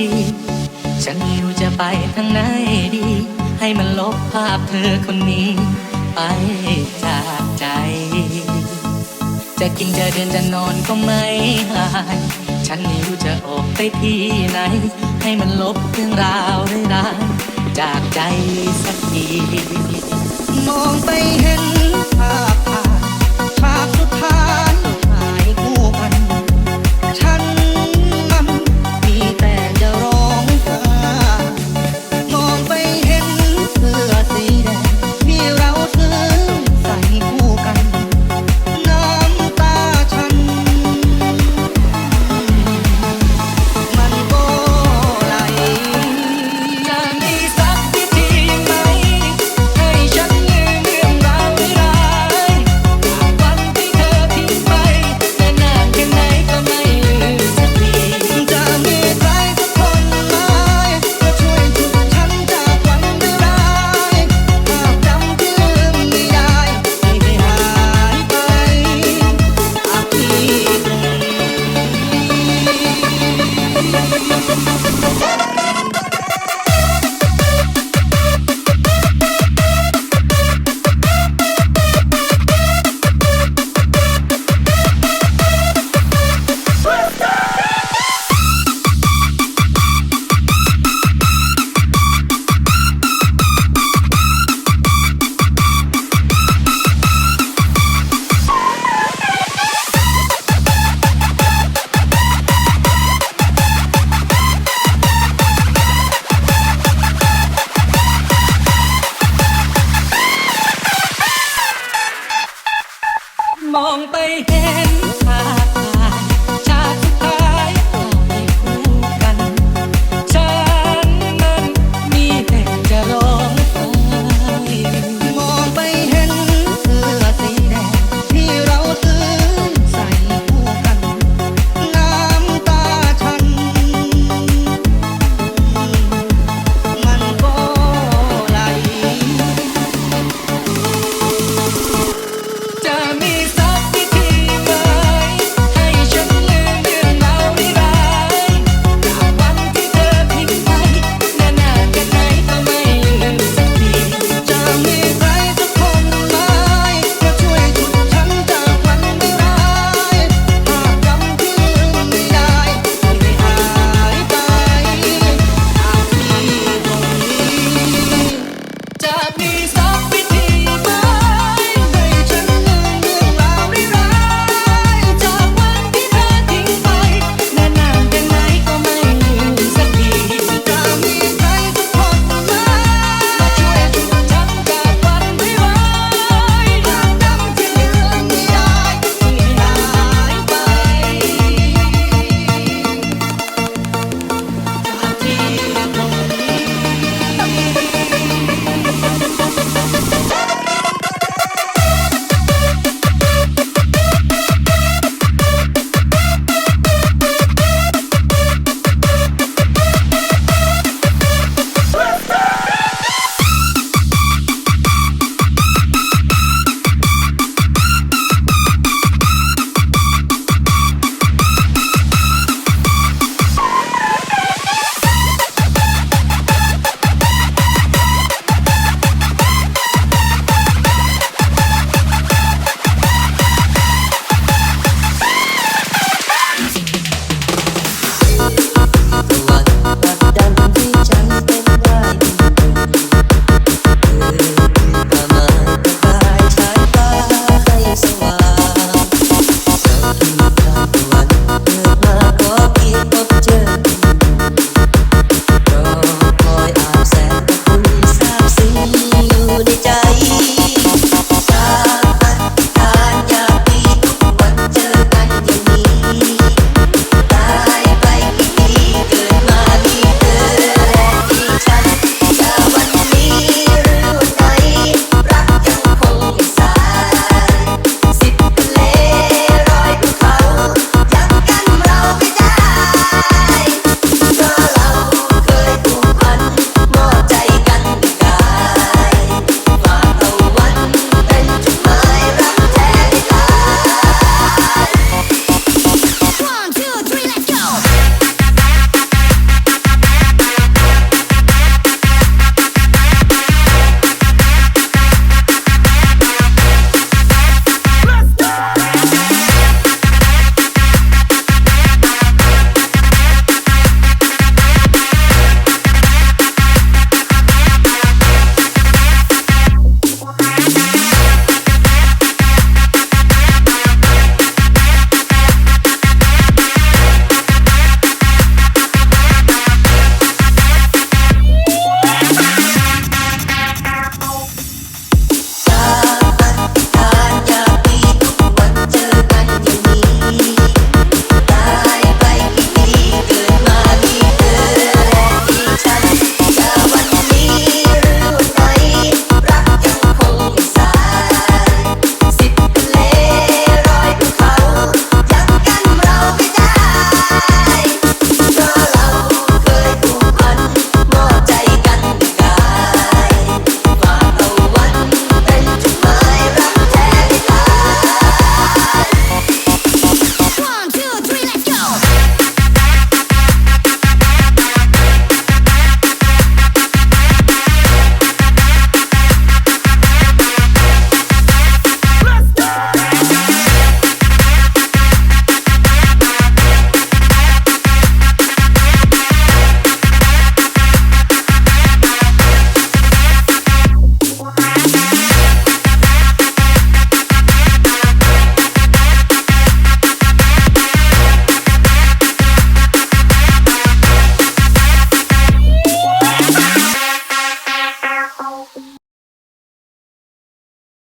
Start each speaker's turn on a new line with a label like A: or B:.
A: ดี ฉันไม่รู้จะไปทางไหนดี ให้มันลบภาพเธอคนนี้ ไปจากใจ จะกินจะเดินจะนอนก็ไม่หายฉันไม่รู้จะออกไปที่ไหน ให้มันลบเรื่องราวได้าจากใจสักที
B: มองไปเห็นภาพภาพ